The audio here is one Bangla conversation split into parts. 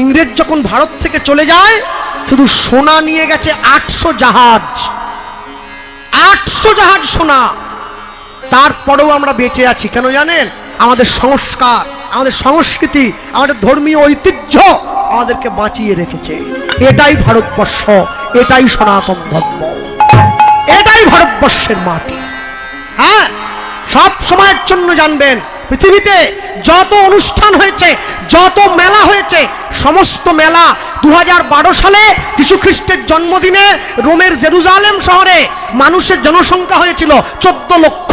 ইংরেজ যখন ভারত থেকে চলে যায়, শুধু সোনা নিয়ে গেছে আটশো জাহাজ। আটশো জাহাজ সোনা। তারপরেও আমরা বেঁচে আছি, কেন জানেন? আমাদের সংস্কার, আমাদের সংস্কৃতি, আমাদের ধর্মীয় ঐতিহ্য আমাদেরকে বাঁচিয়ে রেখেছে। এটাই ভারতবর্ষ, এটাই সনাতন ধর্ম, এটাই ভারতবর্ষের মাটি। হ্যাঁ? সব সময়ের জন্য জানবেন, পৃথিবীতে যত অনুষ্ঠান হয়েছে, যত মেলা হয়েছে, সমস্ত মেলা দু হাজার বারো সালে যীশু খ্রিস্টের জন্মদিনে রোমের জেরুজালেম শহরে মানুষের জনসংখ্যা হয়েছিল চোদ্দ লক্ষ।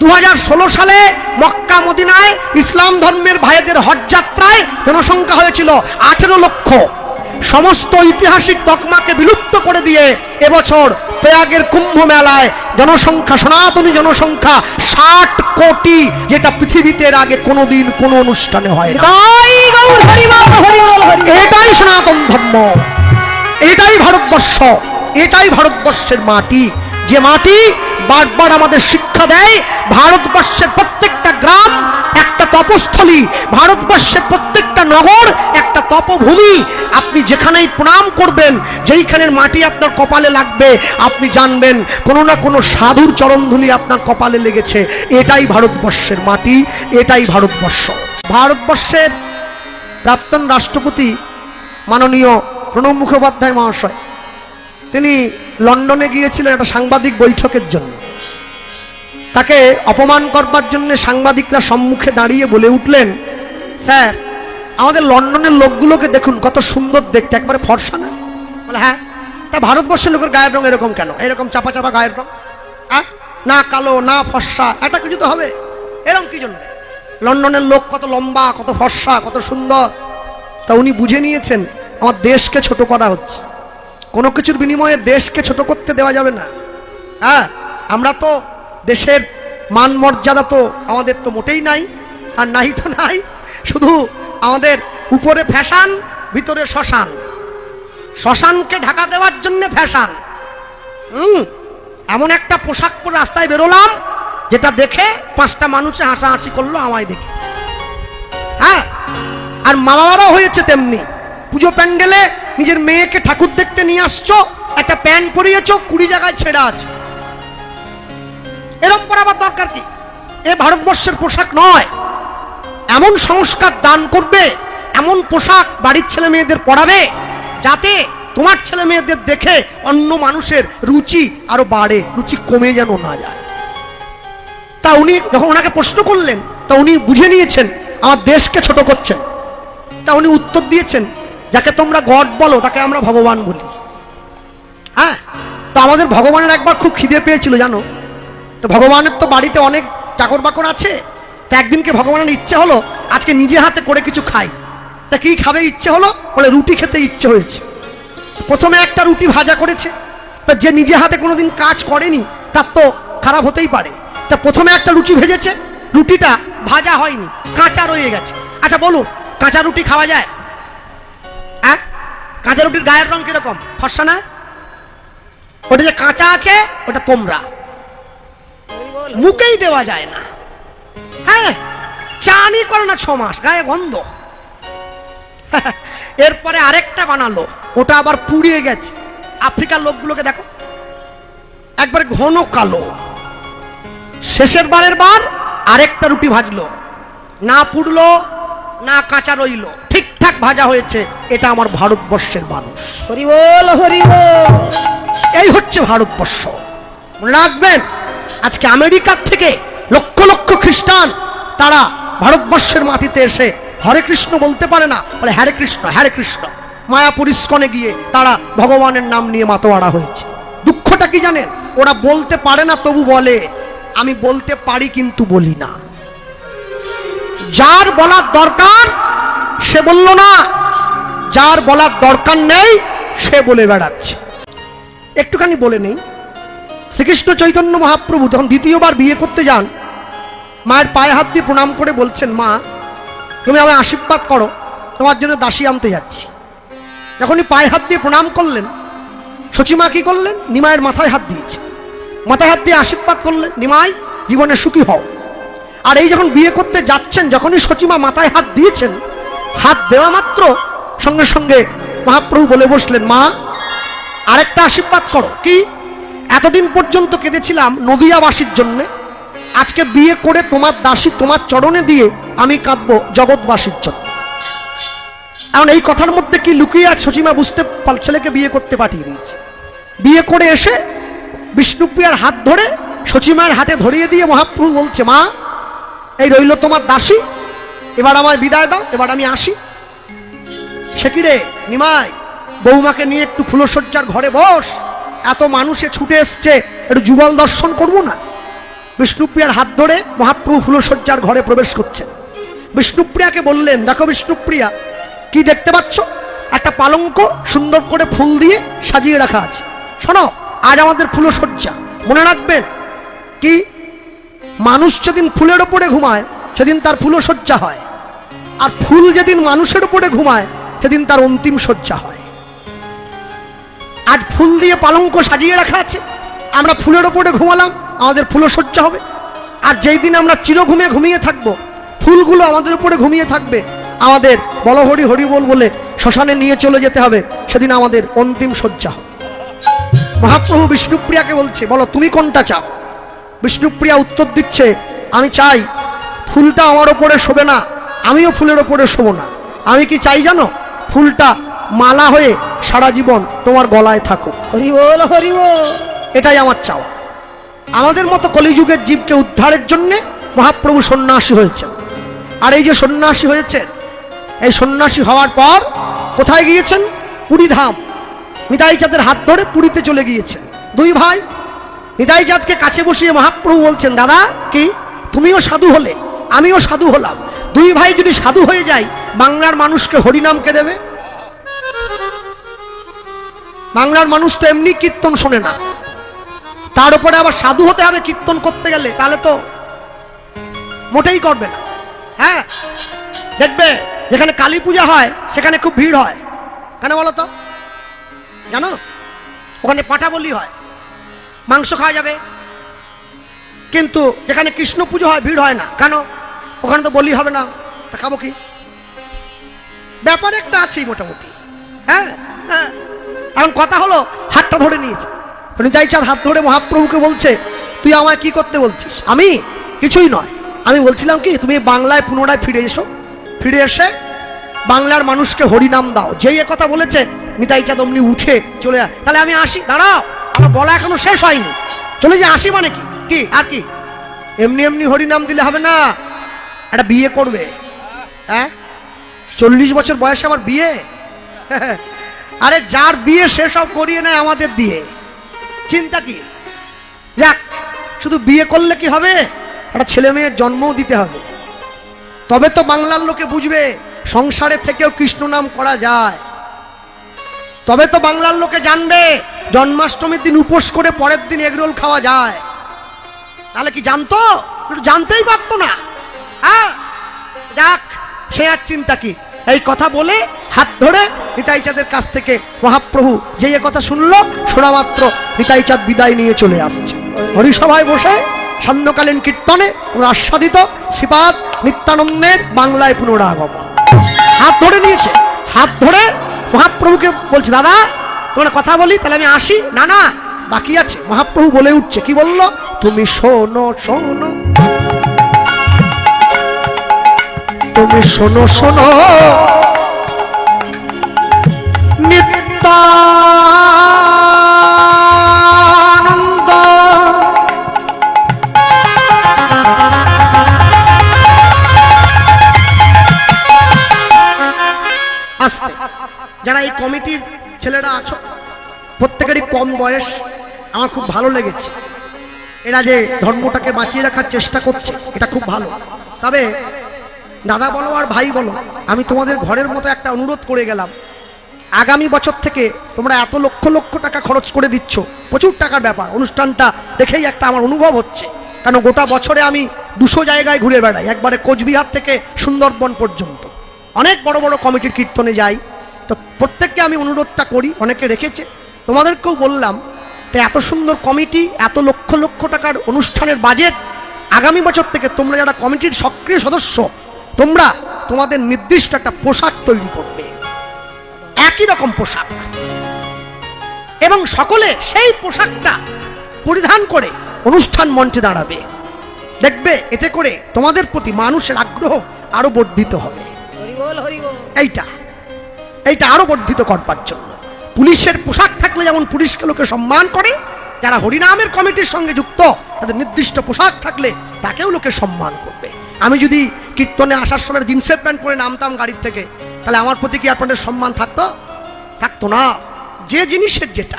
দু হাজার ষোলো সালে মক্কা মদিনায় ইসলাম ধর্মের ভাইদের হজযাত্রায় জনসংখ্যা হয়েছিল আঠেরো লক্ষ। সমস্ত ঐতিহাসিক তকমাকে বিলুপ্ত করে দিয়ে এবছর প্রয়াগের কুম্ভ মেলায় জনসংখ্যা সনাতনী জনসংখ্যা ষাট কোটি যেটা পৃথিবীতে এর আগে কোনোদিন কোনো অনুষ্ঠানে হয় এটাই সনাতন ধর্ম। এটাই ভারতবর্ষ। এটাই ভারতবর্ষের মাটি। যে মাটি বারবার আমাদের শিক্ষা দেয় ভারতবর্ষের প্রত্যেকটা গ্রাম একটা তপস্থলী ভারতবর্ষের প্রত্যেকটা নগর একটা তপভূমি। আপনি যেখানেই প্রণাম করবেন, যেইখানের মাটি আপনার কপালে লাগবে, আপনি জানবেন কোনো না কোনো সাধুর চরণধুলি আপনার কপালে লেগেছে। এটাই ভারতবর্ষের মাটি, এটাই ভারতবর্ষ। ভারতবর্ষের প্রাক্তন রাষ্ট্রপতি মাননীয় প্রণব মুখোপাধ্যায় মহাশয়, তিনি লন্ডনে গিয়েছিলেন একটা সাংবাদিক বৈঠকের জন্য। তাকে অপমান করবার জন্য সাংবাদিকরা সম্মুখে দাঁড়িয়ে বলে উঠলেন, স্যার আমাদের লন্ডনের লোকগুলোকে দেখুন, কত সুন্দর দেখতে, একবারে ফর্সা না? বলে হ্যাঁ তা ভারতবর্ষের লোকের গায়ের রং এরকম কেন? এরকম চাপা চাপা গায়ের রং? হ্যাঁ না কালো, না ফর্সা, একটা কিছু তো হবে। এরকম কি জন্য? লন্ডনের লোক কত লম্বা, কত ফর্সা, কত সুন্দর। তা উনি বুঝে নিয়েছেন, আমার দেশকে ছোট করা হচ্ছে। কোনো কিছুর বিনিময়ে দেশকে ছোট করতে দেওয়া যাবে না। হ্যাঁ আমরা তো দেশের মান মর্যাদা তো আমাদের তো মোটেই নাই, আর নাই তো নাই। শুধু আমাদের উপরে ফ্যাশান, ভিতরে শ্মশান। শ্মশানকে ঢাকা দেওয়ার জন্য ফ্যাশান। হুম, এমন একটা পোশাক পরে রাস্তায় বেরোলাম, যেটা দেখে পাঁচটা মানুষে হাসাহাসি করল আমায় দেখে। হ্যাঁ আর মা বাবারাও হয়েছে তেমনি। পুজো প্যান্ডেলে নিজের মেয়েকে ঠাকুর দেখতে নিয়ে আসছো, একটা প্যান্ট পরিয়েছো, কুড়ি জায়গায় ছেঁড়া আছে। এরকম পরাবার দরকার কি? এ ভারতবর্ষের পোশাক নয়। এমন সংস্কার দান করবে, এমন পোশাক বাড়ির ছেলে মেয়েদের পরাবে, যাতে তোমার ছেলে মেয়েদের দেখে অন্য মানুষের রুচি আরও বাড়ে, রুচি কমে যেন না যায়। তা উনি যখন ওনাকে প্রশ্ন করলেন, তা উনি বুঝে নিয়েছেন, আমার দেশকে ছোট করছেন। তা উনি উত্তর দিয়েছেন, যাকে তোমরা গড বলো, তাকে আমরা ভগবান বলি। হ্যাঁ তো আমাদের ভগবানের একবার খুব খিদে পেয়েছিল, জানো? তো ভগবানের তো বাড়িতে অনেক চাকর বাকর আছে তা একদিনকে ভগবানের ইচ্ছে হলো, আজকে নিজে হাতে করে কিছু খাই। তা কি খাবে ইচ্ছে হলো? বলে রুটি খেতে ইচ্ছে হয়েছে। প্রথমে একটা রুটি ভাজা করেছে। তা যে নিজে হাতে কোনোদিন কাজ করেনি, তার তো খারাপ হতেই পারে। তা প্রথমে একটা রুটি ভেজেছে, রুটিটা ভাজা হয়নি, কাঁচা রয়ে গেছে। আচ্ছা বলুন, কাঁচা রুটি খাওয়া যায়? হ্যাঁ কাঁচা রুটির গায়ের রং কীরকম? ফর্সা না? ওটা যে কাঁচা আছে, ওটা তোমরা মুখেই দেওয়া যায় না। হ্যাঁ চানি করে না ছ মাস গায়ে গন্ধ। এরপরে আরেকটা বানালো ওটা আবার পুড়িয়ে গেছে। আফ্রিকার লোকগুলোকে দেখো একবার ঘন কালো। শেষের বারের বার আরেকটা রুটি ভাজলো না পুড়লো না কাঁচা রইল। ঠিকঠাক ভাজা হয়েছে এটা আমার ভারতবর্ষের মানুষ। হরিবল হরিবল এই হচ্ছে ভারতবর্ষ। রাখবেন আজকে আমেরিকার থেকে লক্ষ লক্ষ খ্রিস্টান তারা ভারতবর্ষের মাটিতে এসে হরে কৃষ্ণ বলতে পারে না, বলে হরে কৃষ্ণ হরে কৃষ্ণ। মায়াপুর ইস্কনে গিয়ে তারা ভগবানের নাম নিয়ে মাতোয়ারা হয়েছে। দুঃখটা কি জানেন? ওরা বলতে পারে না, তবু বলে, আমি বলতে পারি কিন্তু বলি না। যার বলার দরকার, সে বলল না। যার বলার দরকার নেই, সে বলে বেড়াচ্ছে। একটুখানি বলে নেই। শ্রীকৃষ্ণ চৈতন্য মহাপ্রভু যখন দ্বিতীয়বার বিয়ে করতে যান মায়ের পায়ে হাত দিয়ে প্রণাম করে বলছেন, মা, তুমি আমায় আশীর্বাদ করো, তোমার জন্য দাসী আনতে যাচ্ছি। যখনই পায়ে হাত দিয়ে প্রণাম করলেন সচিমা কি করলেন? নিমায়ের মাথায় হাত দিয়েছে। মাথায় হাত দিয়ে আশীর্বাদ করলেন, নিমাই, জীবনে সুখী হও। আর এই যখন বিয়ে করতে যাচ্ছেন, যখনই সচিমা মাথায় হাত দিয়েছেন, হাত দেওয়া মাত্র সঙ্গে সঙ্গে মহাপ্রভু বলে বসলেন, মা, আরেকটা আশীর্বাদ করো। কি? এতদিন পর্যন্ত কেঁদেছিলাম নদিয়াবাসীর জন্যে আজকে বিয়ে করে তোমার দাসী তোমার চরণে দিয়ে আমি কাঁদবো জগৎবাসীর জন্য। এখন এই কথার মধ্যে কি লুকিয়ে আছে সচিমা বুঝতে ছেলেকে বিয়ে করতে পাঠিয়ে দিয়েছে। বিয়ে করে এসে বিষ্ণুপ্রিয়ার হাত ধরে সচিমার হাতে ধরিয়ে দিয়ে মহাপ্রভু বলছে, মা, এই রইল তোমার দাসী। এবার আমার বিদায় দাও, এবার আমি আসি। সে কি রে, নিমাই, বৌমাকে নিয়ে একটু ফুলসজ্জার ঘরে বস। এত মানুষে ছুটে এসছে, একটু যুগল দর্শন করব না? বিষ্ণুপ্রিয়ার হাত ধরে মহাপ্রভু ফুলসজ্জার ঘরে প্রবেশ করছেন। বিষ্ণুপ্রিয়াকে বললেন, দেখো বিষ্ণুপ্রিয়া, কি দেখতে পাচ্ছ? একটা পালঙ্ক সুন্দর করে ফুল দিয়ে সাজিয়ে রাখা আছে। শোনো, আজ আমাদের ফুলসজ্জা মনে রাখবেন কি? মানুষ যেদিন ফুলের ওপরে ঘুমায়, সেদিন তার ফুলসজ্জা হয়। আর ফুল যেদিন মানুষের উপরে ঘুমায়, সেদিন তার অন্তিম শয্যা হয়। আজ ফুল দিয়ে পালঙ্ক সাজিয়ে রাখা আছে। আমরা ফুলের ওপরে ঘুমালাম আমাদের ফুলসজ্জা হবে। আর যেই দিন আমরা চিরঘুমে ঘুমিয়ে থাকব ফুলগুলো আমাদের উপরে ঘুমিয়ে থাকবে। আমাদের বলহরি হরি বল বলে শ্মশানে নিয়ে চলে যেতে হবে। সেদিন আমাদের অন্তিম শয্যা হবে। মহাপ্রভু বিষ্ণুপ্রিয়াকে বলছে বলো তুমি কোনটা চাও? বিষ্ণুপ্রিয়া উত্তর দিচ্ছে আমি চাই ফুলটা আমার ওপরে শোবে না আমিও ফুলের ওপরে শোবো না। আমি কি চাই জানো? ফুলটা মালা হয়ে সারা জীবন তোমার গলায় থাকুক। হরি বল হরি বল এটাই আমার চাওয়া। আমাদের মতো কলিযুগের জীবকে উদ্ধারের জন্যে মহাপ্রভু সন্ন্যাসী হয়েছেন। আর এই যে সন্ন্যাসী হয়েছেন এই সন্ন্যাসী হওয়ার পর কোথায় গিয়েছেন? পুরীধাম। নিতাই চাঁদের হাত ধরে পুরীতে চলে গিয়েছেন। দুই ভাই নিতাই চাঁদকে কাছে বসিয়ে মহাপ্রভু বলছেন, দাদা, কি? তুমিও সাধু হলে, আমিও সাধু হলাম। দুই ভাই যদি সাধু হয়ে যায়, বাংলার মানুষকে হরিনামকে দেবে? বাংলার মানুষ তো এমনি কীর্তন শোনে না। তার উপরে আবার সাধু হতে হবে কীর্তন করতে গেলে, তাহলে তো মোটেই করবে না। হ্যাঁ দেখবে, যেখানে কালী পূজা হয়, সেখানে খুব ভিড় হয়। কেন বলো তো? জানো? ওখানে পাঠা বলি হয়, মাংস খাওয়া যাবে। কিন্তু যেখানে কৃষ্ণ পুজো হয়, ভিড় হয় না। কেন? ওখানে তো বলি হবে না, তা খাব কি? ব্যাপার একটা আছেই মোটামুটি। হ্যাঁ হ্যাঁ। এখন কথা হলো, হাতটা ধরে নিয়েছে। নিতাই চাঁদ হাত ধরে মহাপ্রভুকে বলছে, তুই আমায় কি করতে বলছিস? আমি? কিছুই নয়। আমি বলছিলাম কি, তুমি বাংলায় পুনরায় ফিরে এসো। ফিরে এসে বাংলার মানুষকে হরিনাম দাও। যেই কথা বলেছে, নিতাই চাঁদ অমনি উঠে চলে তাহলে আমি আসি, দাঁড়াও। আমার বলা এখনও শেষ হয়নি। চলে যে, আসি মানে কি? কি, আর কি? এমনি এমনি হরিনাম দিলে হবে না? একটা বিয়ে করবে। হ্যাঁ? চল্লিশ বছর বয়সে আমার বিয়ে? আরে যার বিয়ে সেসব করিয়ে নেয় আমাদের দিয়ে। চিন্তা কি? যাক, শুধু বিয়ে করলে কি হবে? একটা ছেলে মেয়ের জন্মও দিতে হবে। তবে তো বাংলার লোকে বুঝবে, সংসারে থেকেও কৃষ্ণ নাম করা যায়। তবে তো বাংলার লোকে জানবে, জন্মাষ্টমীর দিন উপোস করে পরের দিন এগরোল খাওয়া যায়। তাহলে কি জানতো? জানতেই পারতো না। হ্যাঁ? যাক, সে আর চিন্তা কি? এই কথা বলে হাত ধরে নিতাই চাঁদের কাছ থেকে মহাপ্রভু যে কথা শুনলো, শোনা মাত্র নিতাই চাঁদ বিদায় নিয়ে চলে আসছে। হরিসভায় বসে সান্ধ্যকালীন কীর্তনে আস্বাদিত শ্রীপাদ নিত্যানন্দের বাংলায় পুনরাগমন। হাত ধরে নিয়েছে। হাত ধরে মহাপ্রভুকে বলছে, দাদা, তোমার কথা বলি, তাহলে আমি আসি। না না, বাকি আছে। মহাপ্রভু বলে উঠছে। কি বলল? তুমি শোনো শোনো। তুমি শোনো শোনো। যারা এই কমিটির ছেলেরা আছো, প্রত্যেকেরই কম বয়স, আমার খুব ভালো লেগেছে। এরা যে ধর্মটাকে বাঁচিয়ে রাখার চেষ্টা করছে, এটা খুব ভালো। তবে দাদা বলো আর ভাই বলো, আমি তোমাদের ঘরের মতো একটা অনুরোধ করে গেলাম। আগামী বছর থেকে তোমরা এত লক্ষ লক্ষ টাকা খরচ করে দিচ্ছ। প্রচুর টাকার ব্যাপার। অনুষ্ঠানটা দেখেই একটা আমার অনুভব হচ্ছে। কেন গোটা বছরে আমি দুশো জায়গায় ঘুরে বেড়াই, একবারে কোচবিহার থেকে সুন্দরবন পর্যন্ত। অনেক বড় বড় কমিটির কীর্তনে যাই। তো প্রত্যেককে আমি অনুরোধটা করি, অনেকে রেখেছে। তোমাদেরকেও বললাম, তো এত সুন্দর কমিটি, এত লক্ষ লক্ষ টাকার অনুষ্ঠানের বাজেট, আগামী বছর থেকে তোমরা যারা কমিটির সক্রিয় সদস্য, তোমরা তোমাদের নির্দিষ্ট একটা পোশাক তৈরি করবে। একই রকম পোশাক। এবং সকলে সেই পোশাকটা পরিধান করে অনুষ্ঠান মঞ্চে দাঁড়াবে। দেখবে এতে করে তোমাদের প্রতি মানুষের আগ্রহ আরও বর্ধিত হবে। এইটা এইটা আরও বর্ধিত করবার জন্য। পুলিশের পোশাক থাকলে যেমন পুলিশকে লোকে সম্মান করে যারা হরিনামের কমিটির সঙ্গে যুক্ত তাদের নির্দিষ্ট পোশাক থাকলে তাকেও লোকে সম্মান করবে। আমি যদি কীর্তনে আসার সময় জিন্সের প্যান্ট পরে নামতাম গাড়ির থেকে তাহলে আমার প্রতি কি আপনাদের সম্মান থাকতো? থাকতো না। যে জিনিসের যেটা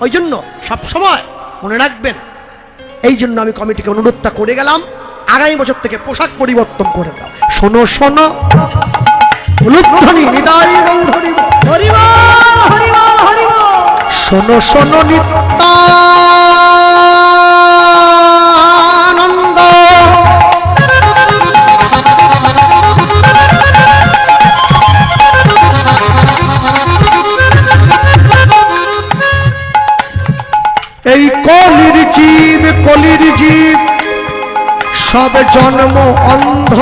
ওই জন্য সব সময় মনে রাখবেন এই জন্য আমি কমিটিকে অনুরোধটা করে গেলাম আগামী বছর থেকে পোশাক পরিবর্তন করে দাও। শোনো শোনো। শোনো শোনো গৌর কলির জীব কলির জীব সব জন্ম অন্ধ।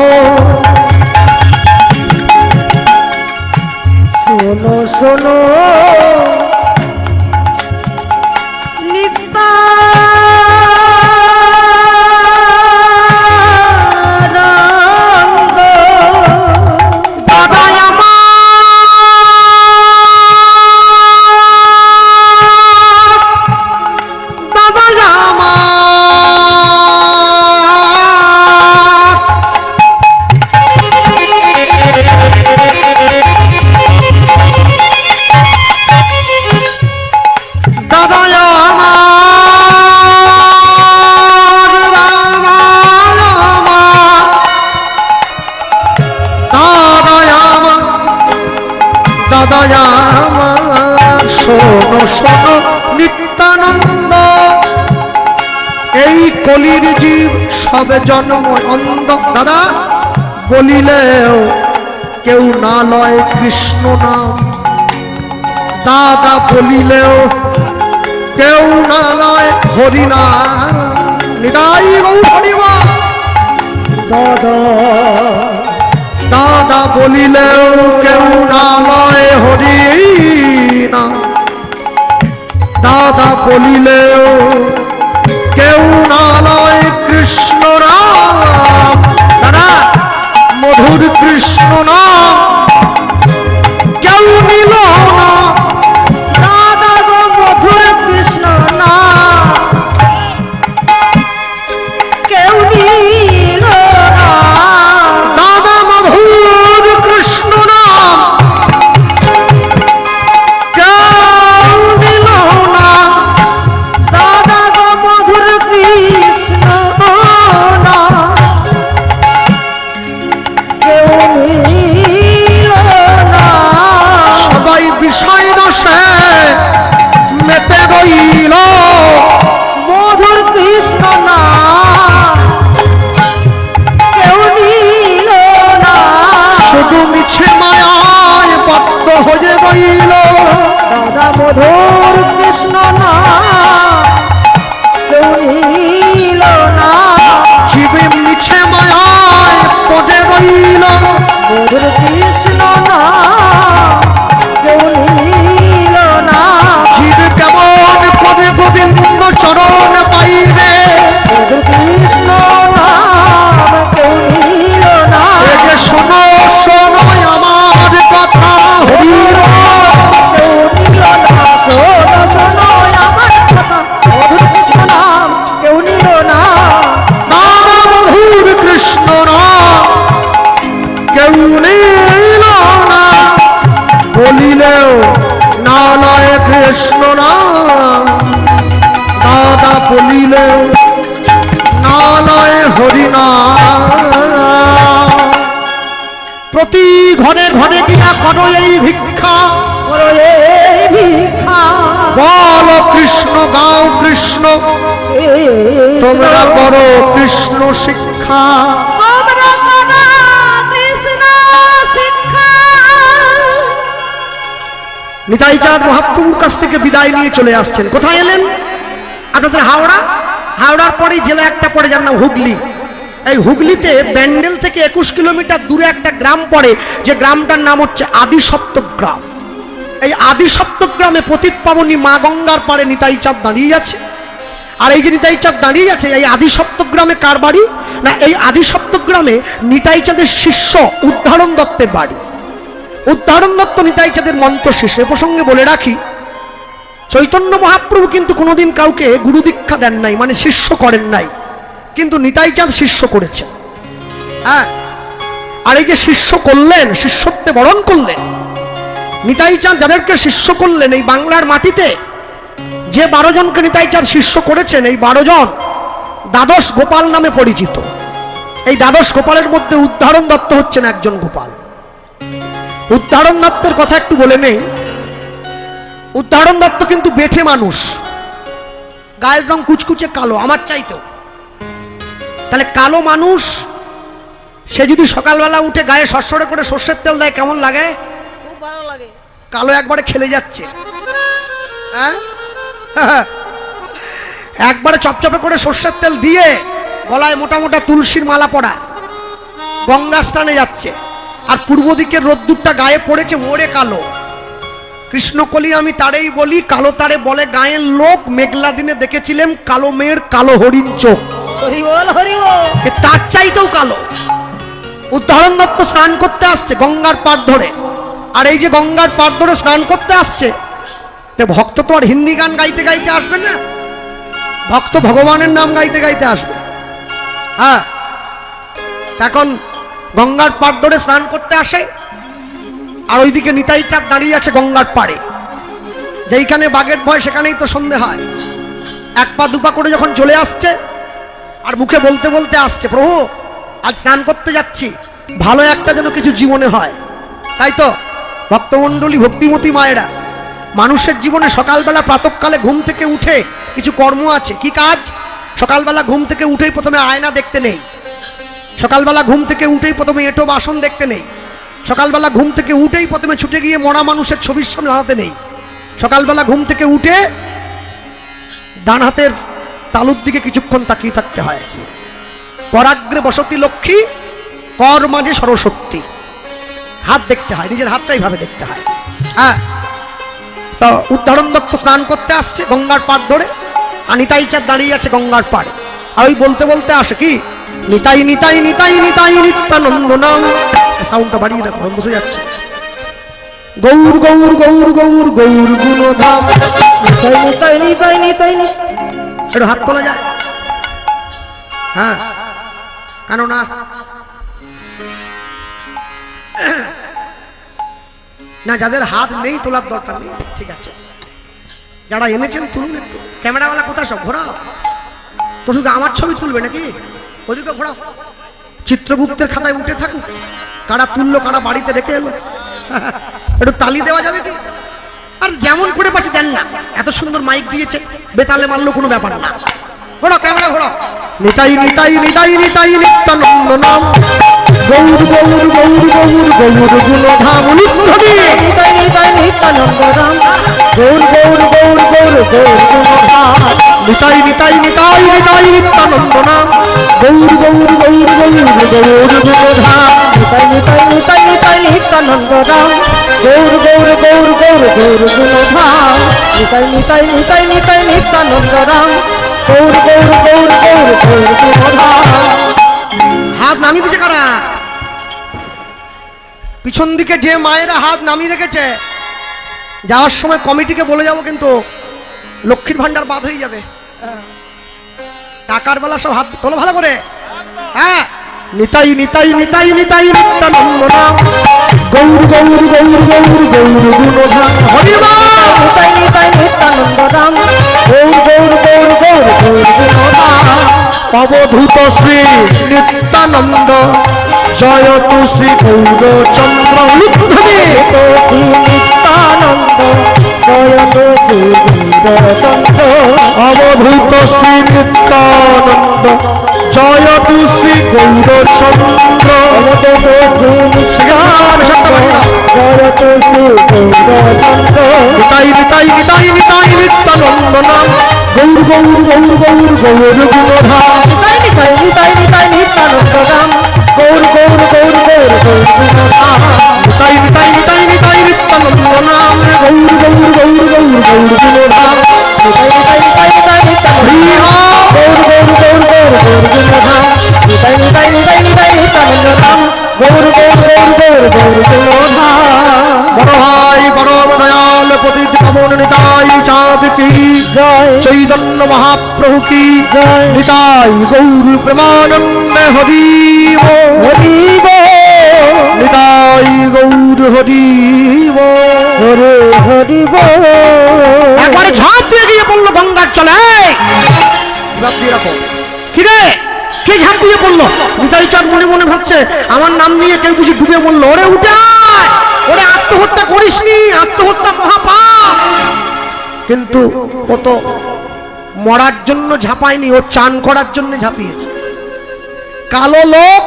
শোনো শোনো। কলির জীব, সবে জন্ম অন্ধ দাদা, বলিলেও কেউ না লয় কৃষ্ণ নাম। দাদা বলিলেও কেউ না লয় হরিনা নিদাই গৌ হরিমা। দাদা দাদা বলিলেও কেউ না লয় হরি না দাদা বলিলেও কেউ না লয় কৃষ্ণ রাম মধুর কৃষ্ণ নাম জীবে বলিলেও না নয় হরিনাম প্রতি ঘরে ঘরে গিয়া করো এই ভিক্ষা। করো এই ভিক্ষা। বল কৃষ্ণ গাও কৃষ্ণ তোমরা করো কৃষ্ণ শিক্ষা। তোমরা করো কৃষ্ণ শিক্ষা। নিতাই চাঁদ মহাপ্রভুর কাছ থেকে বিদায় নিয়ে চলে আসছেন। কোথায় এলেন? আপনাদের হাওড়া? হাওড়ার পরেই জেলা একটা পড়ে, যার নাম হুগলি। এই হুগলিতে ব্যান্ডেল থেকে একুশ কিলোমিটার দূরে একটা গ্রাম পড়ে, যে গ্রামটার নাম হচ্ছে আদি সপ্তগ্রাম এই আদি সপ্তগ্রামে পতিত পাবনী মা গঙ্গার পাড়ে নিতাই চাপ দাঁড়িয়ে আছে। আর এই যে নিতাই চাঁদ দাঁড়িয়ে আছে, এই আদি সপ্তগ্রামে কার বাড়ি? না, এই আদি সপ্তগ্রামে নিতাই চাঁদের শিষ্য উদ্ধারণ দত্তের বাড়ি। উদ্ধারণ দত্ত নিতাই চাঁদের মন্ত্র শেষ এ প্রসঙ্গে বলে রাখি চৈতন্য মহাপ্রভু কিন্তু কোনোদিন কাউকে গুরু দীক্ষা দেন নাই মানে শিষ্য করেন নাই। কিন্তু নিতাই চাঁদ শিষ্য করেছেন হ্যাঁ? আর এই যে শিষ্য করলেন, শিষ্যত্বে বরণ করলেন, নিতাই চাঁদ যাদেরকে শিষ্য করলেন এই বাংলার মাটিতে, যে বারো জনকে নিতাই চাঁদ শিষ্য করেছেন, এই বারো জন দ্বাদশ গোপাল নামে পরিচিত। এই দ্বাদশ গোপালের মধ্যে উদ্ধারণ দত্ত হচ্ছেন একজন গোপাল। উদ্ধারণ দত্তের কথা একটু বলে নেই। উদ্ধারণ দত্ত কিন্তু বেঠে মানুষ। গায়ের রং কুচকুচে কালো আমার চাইতো তাহলে কালো মানুষ সে যদি সকালবেলা উঠে গায়ে সরসরে করে সর্ষের তেল দেয় কেমন লাগে? খুব ভালো লাগে। কালো একবারে খেলে যাচ্ছে। হ্যাঁ? একবারে চপচপে করে সর্ষের তেল দিয়ে গলায় মোটা মোটা তুলসীর মালা পড়া গঙ্গা স্নানে যাচ্ছে। আর পূর্ব দিকের রোদ্দুরটা গায়ে পড়েছে মোড়ে কালো। কৃষ্ণকলি আমি তারেই বলি কালো তারে বলে গায়ের লোক। মেঘলা দিনে দেখেছিলেন কালো মেয়ের কালো হরিণ চোখ। তার চাইতেও কালো। উদাহরণ দত্ত স্নান করতে আসছে গঙ্গার পার ধরে। আর এই যে গঙ্গার পার ধরে স্নান করতে আসছে তে ভক্ত তো আর হিন্দি গান গাইতে গাইতে আসবে না। ভক্ত ভগবানের নাম গাইতে গাইতে আসবে। হ্যাঁ। এখন গঙ্গার পার ধরে স্নান করতে আসে। আর ওইদিকে নিতাই চাঁদ দাঁড়িয়ে আছে গঙ্গার পাড়ে। যেইখানে বাঘের ভয়, সেখানেই তো সন্ধে হয়। এক পা দুপা করে যখন চলে আসছে, আর মুখে বলতে বলতে আসছে, প্রভু, আজ স্নান করতে যাচ্ছি। ভালো একটা যেন কিছু জীবনে হয়। তাই তো, ভক্তমণ্ডলী, ভক্তিমতী মায়েরা, মানুষের জীবনে সকালবেলা প্রাতকালে ঘুম থেকে উঠে কিছু কর্ম আছে। কি কাজ? সকালবেলা ঘুম থেকে উঠেই প্রথমে আয়না দেখতে নেই। সকালবেলা ঘুম থেকে উঠেই প্রথমে এঁটো বাসন দেখতে নেই। সকালবেলা ঘুম থেকে উঠেই প্রথমে ছুটে গিয়ে মরা মানুষের ছবির সামনে দাঁড়াতে নেই। সকালবেলা ঘুম থেকে উঠে ডান হাতের তালুর দিকে কিছুক্ষণ তাকিয়ে থাকতে হয়। করাগ্রে বসতি লক্ষ্মী, কর মাঝে সরস্বতী। হাত দেখতে হয়, নিজের হাতটাই ভাবে দেখতে হয়। হ্যাঁ তো উদ্ধারণ দত্ত স্নান করতে আসছে গঙ্গার পাড় ধরে। আর নিতাই দাঁড়িয়ে আছে গঙ্গার পাড়ে। আর ওই বলতে বলতে আসে কি নিতাই নিতাই নিতাই নিতাই নিত্যানন্দ নাম সাউন্ডটা বাড়িয়ে রাখো, বসে যাচ্ছে। গৌর গৌর গৌর গৌর গৌর গুণধাম। নিতাই নিতাই নিতাই নিতাই একটু হাত তোলা যায়। হ্যাঁ। কেননা, না, যাদের হাত নেই, তোলার দরকার নেই। ঠিক আছে। যারা এনেছেন, তুলুন একটু। ক্যামেরাওয়ালা কোথায় সব? ঘোরাও। তো শুধু আমার ছবি তুলবে নাকি? ওদিকে ঘোড়া চিত্রগুপ্তের খাতায় উঠে থাকুক। কারা তুললো কারা বাড়িতে রেখে এলো। একটু তালি দেওয়া যাবে কি? আর যেমন করে পাশে দেন না। এত সুন্দর মাইক দিয়েছে। বেতালে মারলো কোনো ব্যাপার না। ঘোড়া ক্যামেরা ঘোড়া নিতাই নিতাই নিতাই নিতাই নিত্যানন্দ নাম গৌর গৌর গৌর গৌর গৌর গুণধাম উলুধ্বনি নিতাই নিতাই নিত্যানন্দ রাম গৌর গৌর গৌর গৌর গৌর গুণধাম নিতাই নিতাই নিতাই নিতাই নিত্যানন্দ নাম গৌর গৌর গৌর গৌর গৌর গুণধাম নিতাই নিতাই নিতাই নিতাই নিত্যানন্দ রাম গৌর গৌর গৌর গৌর গৌর গুণধাম নিতাই নিতাই নিতাই নিতাই নিত্যানন্দ রাম গৌর গৌর গৌর গৌর গৌর হাত নামিয়ে দিয়েছে কারা। পিছন দিকে যে মায়েরা হাত নামিয়ে রেখেছে যাওয়ার সময় কমিটিকে বলে যাব কিন্তু লক্ষ্মীর ভান্ডার বাদ হয়ে যাবে। টাকার বেলা সব হাত তোলো ভালো করে। হ্যাঁ নিতাই নিতাই নিতাই নিতাই নিত্যানন্দ নাম গৌর গৌর গৌর গৌর গৌর গুণধাম হরিমা নিতাই নিতাই নিত্যানন্দ রাম গৌর গৌর গৌর গৌর গৌর গুণধাম অবধূত শ্রী নিত্যানন্দ জয়তু শ্রী গৌরচন্দ্র উলুধ্বনি নিত্যানন্দ জয় কোটি গৌরচন্দ্র অবধূত শ্রী নিত্যানন্দ চন্দ্র নিতাই নিতাই নিতাই নিতাই নিত্যানন্দ নাম গৌর গৌর গৌর গৌর গৌর গুণধাম নিতাই নিতাই নিতাই নিত্যানন্দ রাম গৌর গৌর গৌর গৌর গৌর গুণধাম নিতাই নিতাই নিতাই নিতাই নিত্যানন্দ নাম গৌর গৌর গৌর গৌর গৌর গুণধাম নিতাই নিতাই নিতাই নিতাই নিত্যানন্দ গৌর গৌর গৌর গৌর গৌর গুণধাম নিতাই নিতাই নিতাই রাম গৌর গৌর গৌর গৌর গৌর বড় ভাই বড় দয়াল পতি কামন নিতাই চাঁদ কি জয় চৈতন্য মহাপ্রভু কি জয় নিতাই গৌর প্রমানন্দ হরি বল। চাঁদ মনে মনে ভাবছে, আমার নাম নিয়ে কেউ বুঝি ডুবে বলল, ওরে উঠে, ওরে আত্মহত্যা করিসনি, আত্মহত্যা মহাপাপ। কিন্তু ও তো মরার জন্য ঝাঁপায়নি, ও চান করার জন্য ঝাঁপিয়েছে। কালো লোক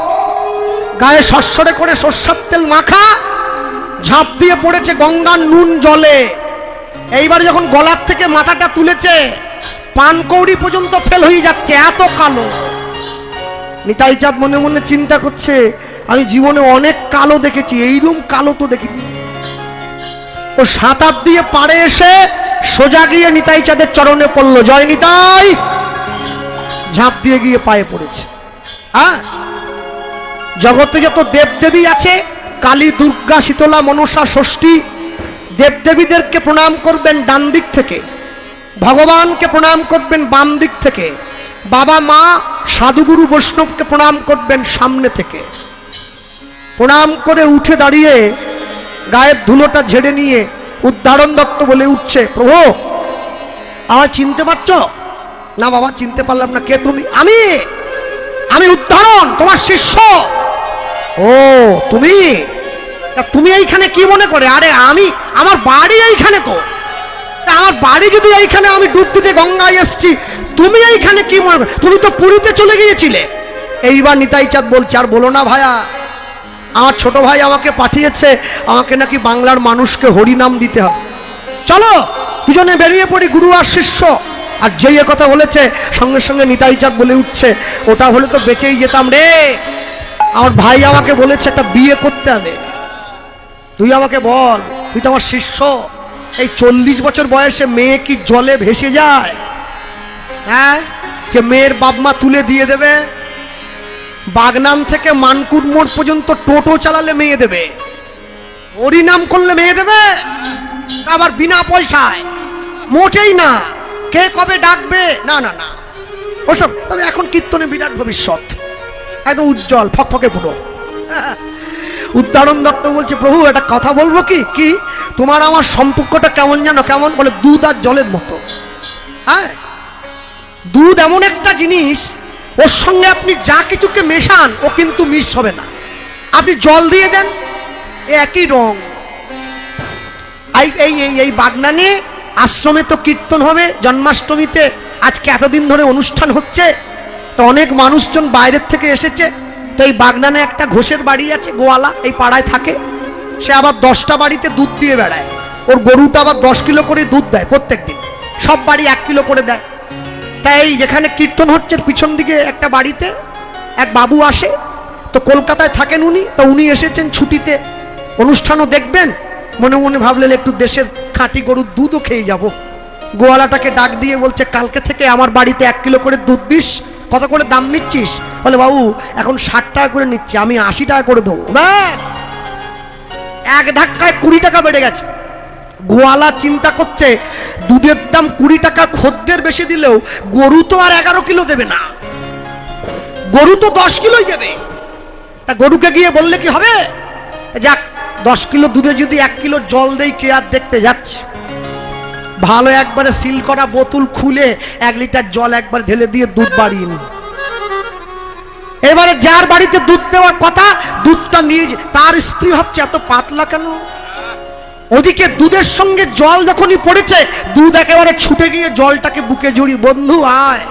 গায়ে সস্বরে করে সর্ষার তেল মাখা, ঝাঁপ দিয়ে পড়েছে গঙ্গার নুন জলে। এইবার যখন গলার থেকে মাথাটা তুলেছে, পানকৌড়ি পর্যন্ত ফেল হয়ে যাচ্ছে, এত কালো। নিতাই চাঁদ মনে মনে চিন্তা করছে, আমি জীবনে অনেক কালো দেখেছি এইরকম কালো তো দেখিনি। ও সাঁতার দিয়ে পাড়ে এসে সোজা গিয়ে নিতাই চাঁদের চরণে পড়ল, জয় নিতাই! ঝাঁপ দিয়ে গিয়ে পায়ে পড়েছে। হ্যাঁ জগতে যত দেবদেবী আছে, কালী, দুর্গা, শীতলা, মনসা, ষষ্ঠী, দেবদেবীদেরকে প্রণাম করবেন ডান দিক থেকে, ভগবানকে প্রণাম করবেন বাম দিক থেকে। বাবা মা সাধুগুরু বৈষ্ণবকে প্রণাম করবেন সামনে থেকে। প্রণাম করে উঠে দাঁড়িয়ে গায়ের ধুলোটা ঝেড়ে নিয়ে উদ্ধারণ দত্ত বলে উঠছে, প্রভু আমার চিনতে পারছ? না বাবা, চিনতে পারলাম না। কে তুমি? আমি আমি উদ্ধারণ তোমার শিষ্য। ও, তুমি? তুমি এইখানে কি মনে করে? আরে আমি, আমার বাড়ি এইখানে তো। তা আমার বাড়ি যদি এইখানে আমি ডুব দিতে গঙ্গায় এসছি তুমি এইখানে কি মনে তুমি তো পুরীতে চলে গিয়েছিলে। এইবার নিতাই চাঁদ বলছে, আর বলো না ভাইয়া আমার ছোট ভাই আমাকে পাঠিয়েছে, আমাকে নাকি বাংলার মানুষকে হরিনাম দিতে হবে। চলো, দুজনে বেরিয়ে পড়ি গুরু আর শিষ্য। আর যেই কথা বলেছে, সঙ্গে সঙ্গে নিতাই চাঁদ বলে উঠছে, ওটা হলে তো বেঁচেই যেতাম রে। আমার ভাই আমাকে বলেছে একটা বিয়ে করতে হবে। তুই আমাকে বল, তুই তো আমার শিষ্য। এই চল্লিশ বছর বয়সে মেয়ে কি জলে ভেসে যায়? হ্যাঁ? যে মেয়ের বাপমা তুলে দিয়ে দেবে, বাগনান থেকে মানকুট মোড় পর্যন্ত টোটো চালালে মেয়ে দেবে। হরিনাম করলে মেয়ে দেবে আবার বিনা পয়সায়। মোটেই না। কে কবে ডাকবে? না না না। ওসব, তবে এখন কীর্তনে বিরাট ভবিষ্যৎ। একদম উজ্জ্বল, ফকফকে পুরো উদ্দারণ দত্ত বলছে, প্রভু, একটা কথা বলব কি? কি? তোমার আমার সম্পর্কটা কেমন জানো কেমন বলে, দুধ আর জলের মতো। হ্যাঁ? দুধ এমন একটা জিনিস, ওর সঙ্গে আপনি যা কিছুকে মেশান, ও কিন্তু মিস হবে না। আপনি জল দিয়ে দেন একই রং। এই এই এই বাগনানে আশ্রমে তো কীর্তন হবে, জন্মাষ্টমীতে আজকে এতদিন ধরে অনুষ্ঠান হচ্ছে, তো অনেক মানুষজন বাইরের থেকে এসেছে, তো এই বাগনানে একটা ঘোষের বাড়ি আছে, গোয়ালা, এই পাড়ায় থাকে। সে আবার দশটা বাড়িতে দুধ দিয়ে বেড়ায়। ওর গরুটা আবার দশ কিলো করে দুধ দেয় প্রত্যেক দিন সব বাড়ি এক কিলো করে দেয়। তাই যেখানে কীর্তন হচ্ছে, পিছন দিকে একটা বাড়িতে এক বাবু আসে, তো কলকাতায় থাকেন উনি, তো উনি এসেছেন ছুটিতে। অনুষ্ঠানও দেখবেন? মনে মনে ভাবলেন একটু দেশের খাঁটি গরুর দুধও খেয়ে যাব। গোয়ালাটাকে ডাক দিয়ে বলছে, কালকে থেকে আমার বাড়িতে এক কিলো করে দুধ দিস, কত করে দাম নিচ্ছিস? বলে, বাবু, এখন ষাট টাকা করে নিচ্ছি, আমি আশি টাকা করে দেবো। ব্যাস! এক ধাক্কায় কুড়ি টাকা বেড়ে গেছে। গোয়ালা চিন্তা করছে, দুধের দাম কুড়ি টাকা, খদ্দের বেশি দিলেও গরু তো আর এগারো কিলো দেবে না। গরু তো দশ কিলোই দেবে। তা গরুকে গিয়ে বললে কি হবে? যাক, দশ কিলো দুধে যদি এক কিলো জল দেই, কে আর দেখতে যাচ্ছে? ভালো একবারে সিল করা বোতল খুলে এক লিটার জল একবার ঢেলে দিয়ে দুধ বাড়িয়ে নিন। এবারে যার বাড়িতে দুধ দেওয়ার কথা, দুধটা নিয়ে তার স্ত্রী ভাবছে, এত পাতলা কেন? ওদিকে দুধের সঙ্গে জল যখনই পড়েছে, দুধ একেবারে ছুটে গিয়ে জলটাকে বুকে জড়ি বন্ধু, আয়।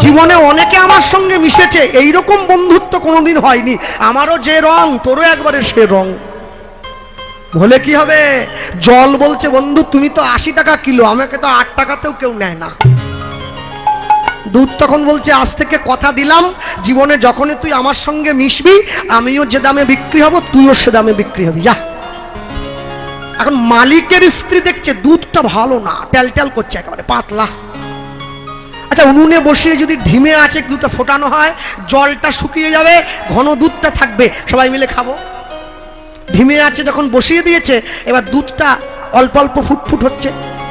জীবনে অনেকে আমার সঙ্গে মিশেছে, এইরকম বন্ধুত্ব কোনোদিন হয়নি। আমারও যে রং, তোরও একবারে সে রং। বলে কি হবে? জল বলছে, বন্ধু, তুমি তো আশি টাকা কিলো, আমাকে তো আট টাকাতেও কেউ নেয় না। দুধ তখন বলছে, আজ থেকে কথা দিলাম, জীবনে যখনই তুই আমার সঙ্গে মিশবি, আমিও যে দামে বিক্রি হব, তুইও সে দামে বিক্রি হবি। যা এখন মালিকের স্ত্রী দেখছে দুধটা ভালো না ট্যাল ট্যাল করছে একেবারে, পাতলা। আচ্ছা উনুনে বসিয়ে যদি ঢিমে আছে, দুধটা ফোটানো হয়, জলটা শুকিয়ে যাবে, ঘন দুধটা থাকবে, সবাই মিলে খাব। ঢিমে আছে যখন বসিয়ে দিয়েছে, এবার দুধটা অল্প অল্প ফুটফুট হচ্ছে,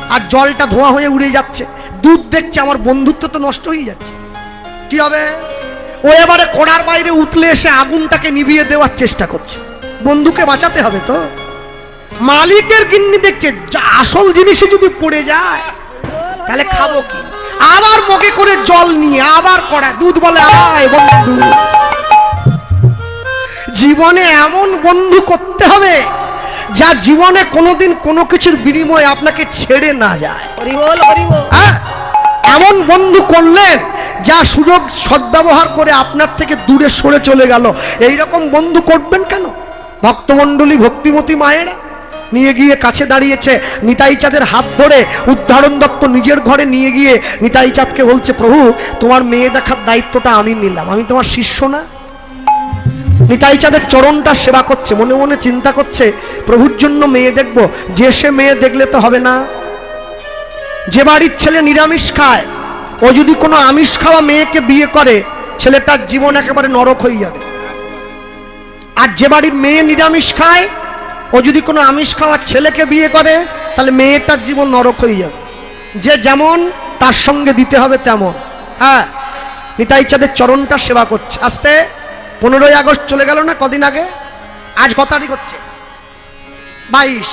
আর জলটা ধোঁয়া হয়ে উড়ে যাচ্ছে। দুধ দেখছে আমার বন্ধুত্ব তো নষ্ট হয়ে যাচ্ছে। কি হবে? ও এবারে কোড়ার বাইরে উঠলে এসে আগুনটাকে নিভিয়ে দেওয়ার চেষ্টা করছে। বন্ধুকে বাঁচাতে হবে তো। মালিকের গিন্নি দেখছে আসল জিনিসে যদি পড়ে যায় তাহলে খাব কি? আবার মগে করে জল নিয়ে আবার কড়া দুধ বলে আয় বন্ধু জীবনে এমন বন্ধু করতে হবে যা জীবনে কোনোদিন কোনো কিছুর বিনিময়ে আপনাকে ছেড়ে না যায়। হ্যাঁ? এমন বন্ধু করলেন যা সুযোগ সদ্ব্যবহার করে আপনার থেকে দূরে সরে চলে গেল এই রকম বন্ধু করবেন কেন? ভক্তমণ্ডলী ভক্তিমতী মায়েরা নিয়ে গিয়ে কাছে দাঁড়িয়েছে। নিতাই চাঁদের হাত ধরে উদ্ধারণ দত্ত নিজের ঘরে নিয়ে গিয়ে নিতাই চাঁদকে বলছে, প্রভু, তোমার মেয়ে দেখার দায়িত্বটা আমি নিলাম। আমি তোমার শিষ্য না। নিতাই চাঁদের চরণটা সেবা করছে, মনে মনে চিন্তা করছে, প্রভুর জন্য মেয়ে দেখব, যে সে মেয়ে দেখলে তো হবে না। যে বাড়ির ছেলে নিরামিষ খায়, ও যদি কোনো আমিষ খাওয়া মেয়েকে বিয়ে করে, ছেলেটার জীবন একেবারে নরক হয়ে যাবে। আর যে বাড়ির মেয়ে নিরামিষ খায় ও যদি কোনো আমিষ খাওয়া ছেলেকে বিয়ে করে, তাহলে মেয়েটার জীবন নরক হয়ে যাবে। যে যেমন, তার সঙ্গে দিতে হবে তেমন। হ্যাঁ নিতাই চাঁদের চরণটা সেবা করছে। আস্তে, পনেরোই আগস্ট চলে গেল না কদিন আগে? আজ ক তারিখ হচ্ছে? বাইশ।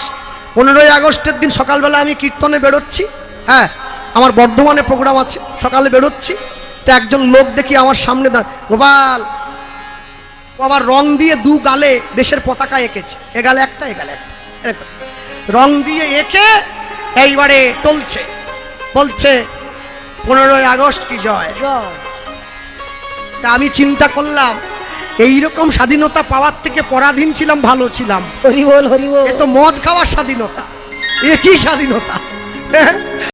পনেরোই আগস্টের দিন সকালবেলা আমি কীর্তনে বেরোচ্ছি। হ্যাঁ আমার বর্ধমানে প্রোগ্রাম আছে। সকালে বেরোচ্ছি। তো একজন লোক দেখি আমার সামনে দাঁড়, গোপাল ও আবার রং দিয়ে দু গালে দেশের পতাকা এঁকেছে। এ গালে একটা এ গালে একটা। রং দিয়ে এঁকে এইবারে টলছে বলছে পনেরোই আগস্ট কি জয়? জয়। তা আমি চিন্তা করলাম এইরকম স্বাধীনতা পাওয়ার থেকে পরাধীন ছিলাম ভালো ছিলাম। হরি বল হরি এ তো মদ খাওয়ার স্বাধীনতা। এ কি স্বাধীনতা? হ্যাঁ?